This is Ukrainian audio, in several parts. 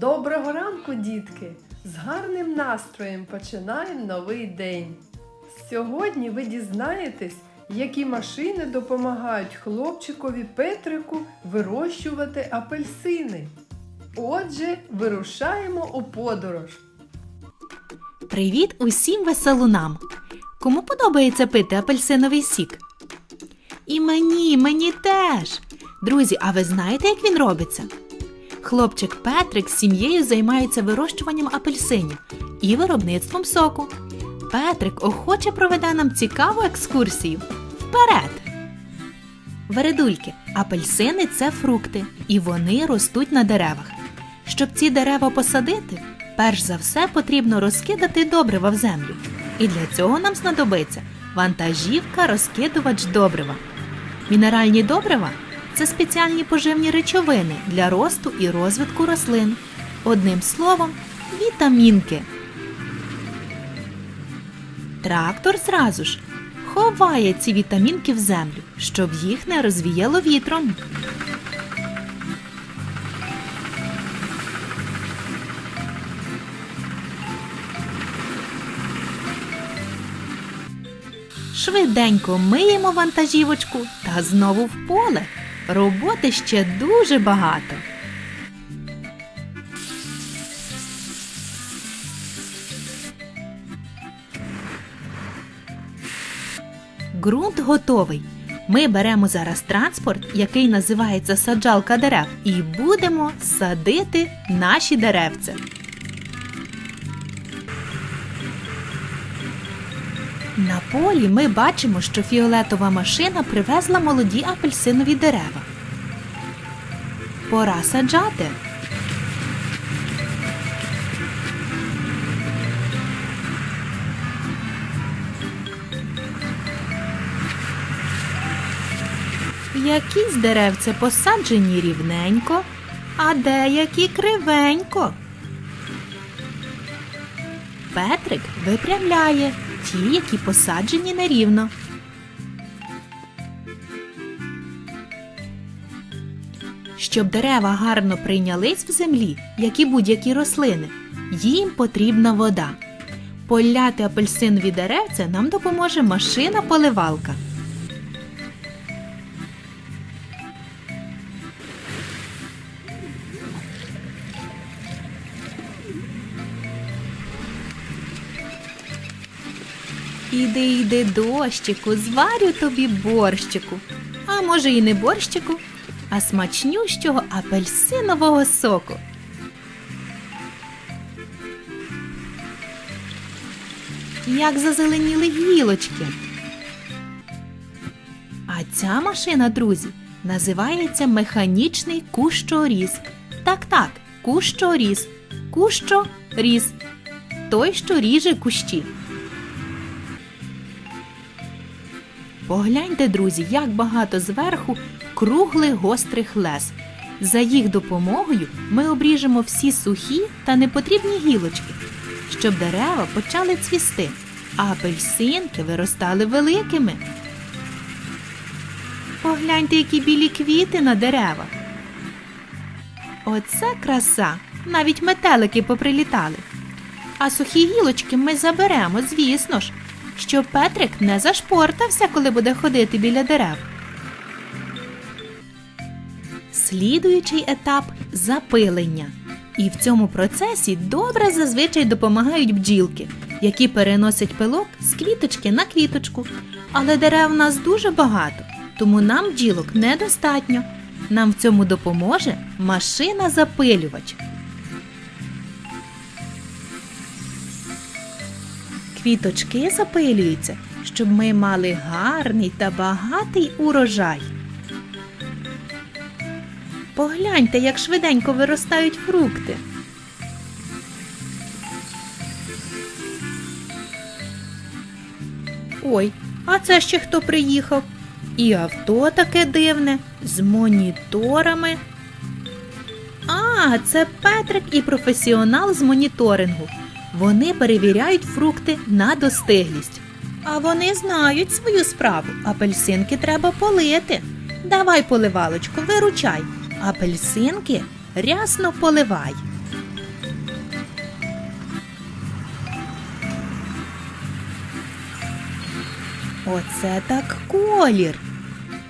Доброго ранку, дітки! З гарним настроєм починаємо новий день. Сьогодні ви дізнаєтесь, які машини допомагають хлопчикові Петрику вирощувати апельсини. Отже, вирушаємо у подорож. Привіт усім веселунам! Кому подобається пити апельсиновий сік? І мені, мені теж. Друзі, а ви знаєте, як він робиться? Хлопчик Петрик з сім'єю займається вирощуванням апельсинів і виробництвом соку. Петрик охоче проведе нам цікаву екскурсію. Вперед! Вередульки, апельсини це фрукти, і вони ростуть на деревах. Щоб ці дерева посадити, перш за все потрібно розкидати добрива в землю. І для цього нам знадобиться вантажівка розкидувач добрива. Мінеральні добрива це спеціальні поживні речовини для росту і розвитку рослин. Одним словом, вітамінки. Трактор зразу ж ховає ці вітамінки в землю, щоб їх не розвіяло вітром. Швиденько миємо вантажівочку та знову в поле. Роботи ще дуже багато. Ґрунт готовий. Ми беремо зараз транспорт, який називається саджалка дерев, і будемо садити наші деревця. На полі ми бачимо, що фіолетова машина привезла молоді апельсинові дерева. Пора саджати. Якісь деревця посаджені рівненько, а деякі кривенько. Петрик випрямляє ті, які посаджені нерівно. Щоб дерева гарно прийнялись в землі, як і будь-які рослини, їм потрібна вода. Поляти апельсинові деревця нам допоможе машина-поливалка. Іди, іди, дощику, зварю тобі борщику. А може і не борщику, а смачнющого апельсинового соку. Як зазеленіли гілочки. А ця машина, друзі, називається механічний кущоріз. Так, так, кущоріз. Кущоріз. Той, що ріже кущі. Погляньте, друзі, як багато зверху круглих гострих лез. За їх допомогою ми обріжемо всі сухі та непотрібні гілочки, щоб дерева почали цвісти, а апельсинки виростали великими. Погляньте, які білі квіти на деревах. Оце краса! Навіть метелики поприлітали. А сухі гілочки ми заберемо, звісно ж, щоб Петрик не зашпортався, коли буде ходити біля дерев. Слідуючий етап запилення. І в цьому процесі добре зазвичай допомагають бджілки, які переносять пилок з квіточки на квіточку. Але дерев в нас дуже багато, тому нам бджілок недостатньо. Нам в цьому допоможе машина-запилювач. Квіточки запилюються, щоб ми мали гарний та багатий урожай. Погляньте, як швиденько виростають фрукти. Ой, а це ще хто приїхав? І авто таке дивне, з моніторами. А, це Петрик і професіонал з моніторингу. Вони перевіряють фрукти на достиглість. А вони знають свою справу. Апельсинки треба полити. Давай, поливалочку, виручай. Апельсинки рясно поливай. Оце так колір.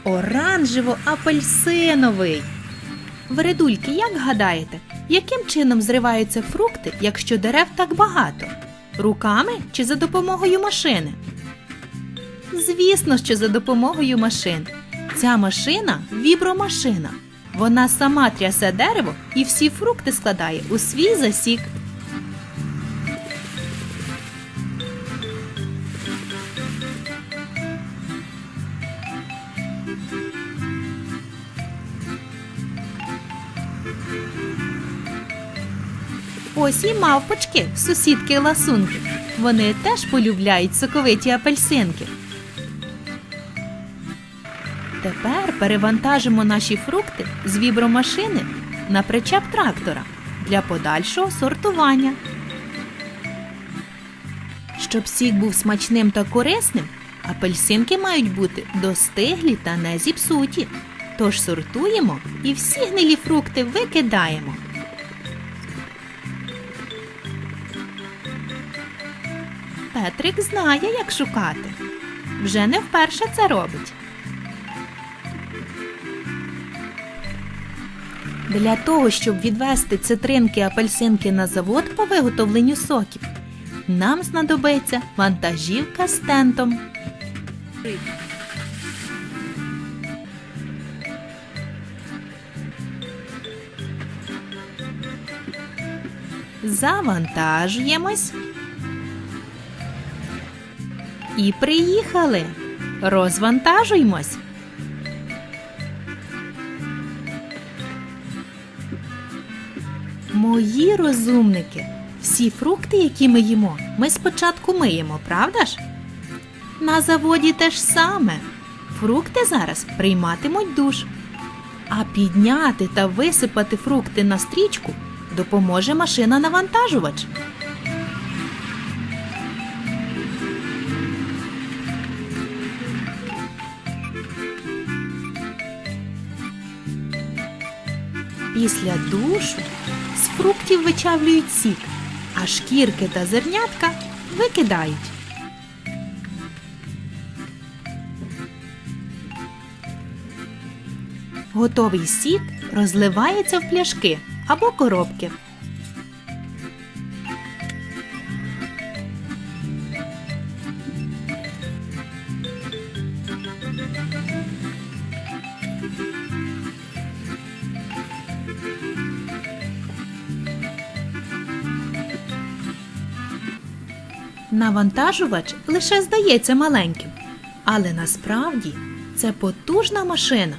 Оранжево-апельсиновий. Вредульки, як гадаєте, яким чином зриваються фрукти, якщо дерев так багато? Руками чи за допомогою машини? Звісно, що за допомогою машин. Ця машина вібромашина. Вона сама трясе дерево і всі фрукти складає у свій засік. Ось і мавпочки, сусідки ласунки. Вони теж полюбляють соковиті апельсинки. Тепер перевантажимо наші фрукти з вібромашини на причеп трактора для подальшого сортування. Щоб сік був смачним та корисним, апельсинки мають бути достиглі та не зіпсуті. Тож сортуємо і всі гнилі фрукти викидаємо. Петрик знає, як шукати. Вже не вперше це робить. Для того, щоб відвести цитринки апельсинки на завод по виготовленню соків, нам знадобиться вантажівка з тентом. Завантажуємось. І приїхали. Розвантажуймось. Мої розумники, всі фрукти, які ми їмо, ми спочатку миємо, правда ж? На заводі те ж саме. Фрукти зараз прийматимуть душ. А підняти та висипати фрукти на стрічку допоможе машина-навантажувач. Після душу з фруктів вичавлюють сік, а шкірки та зернятка викидають. Готовий сік розливається в пляшки або коробки. Навантажувач лише здається маленьким, але насправді це потужна машина.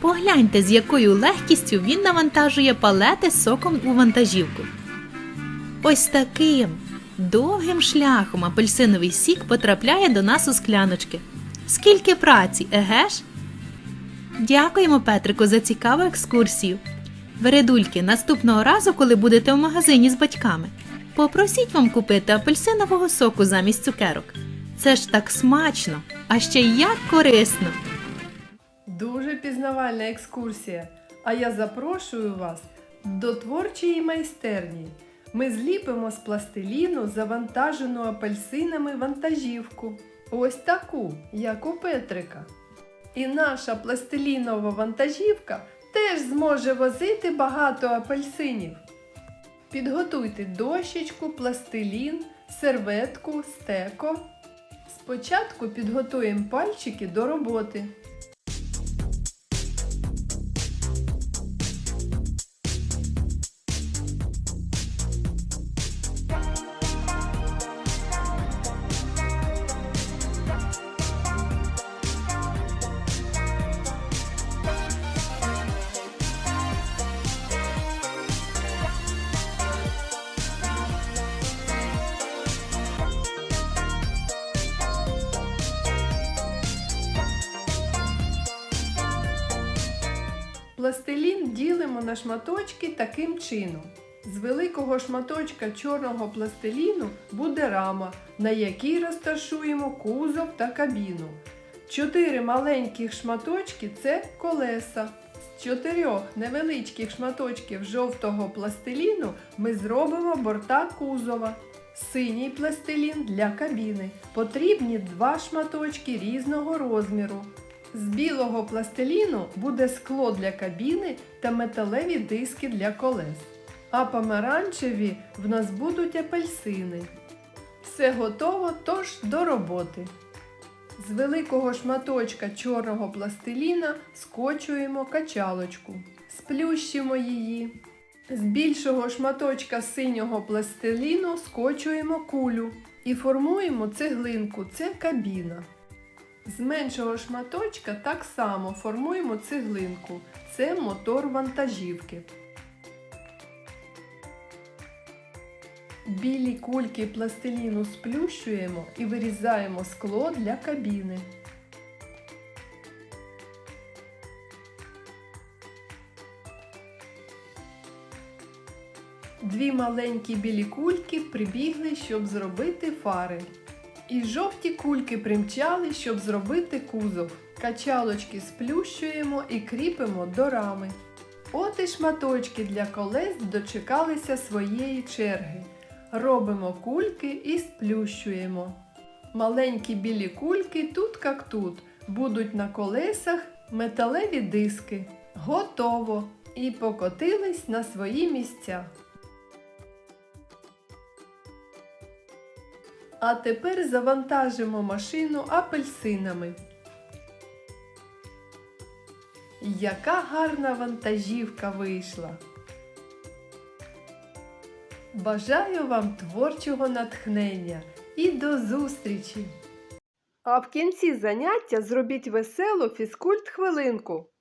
Погляньте, з якою легкістю він навантажує палети соком у вантажівку. Ось таким довгим шляхом апельсиновий сік потрапляє до нас у скляночки. Скільки праці, еге ж? Дякуємо Петрику за цікаву екскурсію. Вередульки, наступного разу, коли будете в магазині з батьками, попросіть вам купити апельсинового соку замість цукерок. Це ж так смачно, а ще як корисно. Дуже пізнавальна екскурсія. А я запрошую вас до творчої майстерні. Ми зліпимо з пластиліну завантажену апельсинами вантажівку. Ось таку, як у Петрика. І наша пластилінова вантажівка теж зможе возити багато апельсинів. Підготуйте дощечку, пластилін, серветку, стеко. Спочатку підготуємо пальчики до роботи. Пластилін ділимо на шматочки таким чином. З великого шматочка чорного пластиліну буде рама, на якій розташуємо кузов та кабіну. Чотири маленьких шматочки це колеса. З чотирьох невеличких шматочків жовтого пластиліну ми зробимо борта кузова. Синій пластилін для кабіни. Потрібні два шматочки різного розміру. З білого пластиліну буде скло для кабіни та металеві диски для колес. А помаранчеві в нас будуть апельсини. Все готово, тож до роботи. З великого шматочка чорного пластиліна скочуємо качалочку, сплющимо її. З більшого шматочка синього пластиліну скочуємо кулю і формуємо цеглинку. Це кабіна. З меншого шматочка так само формуємо цеглинку. Це мотор вантажівки. Білі кульки пластиліну сплющуємо і вирізаємо скло для кабіни. Дві маленькі білі кульки прибігли, щоб зробити фари. І жовті кульки примчали, щоб зробити кузов. Качалочки сплющуємо і кріпимо до рами. От і шматочки для колес дочекалися своєї черги. Робимо кульки і сплющуємо. Маленькі білі кульки тут як тут. Будуть на колесах металеві диски. Готово! І покотились на свої місця. А тепер завантажимо машину апельсинами. Яка гарна вантажівка вийшла! Бажаю вам творчого натхнення і до зустрічі! А в кінці заняття зробіть веселу фізкульт хвилинку.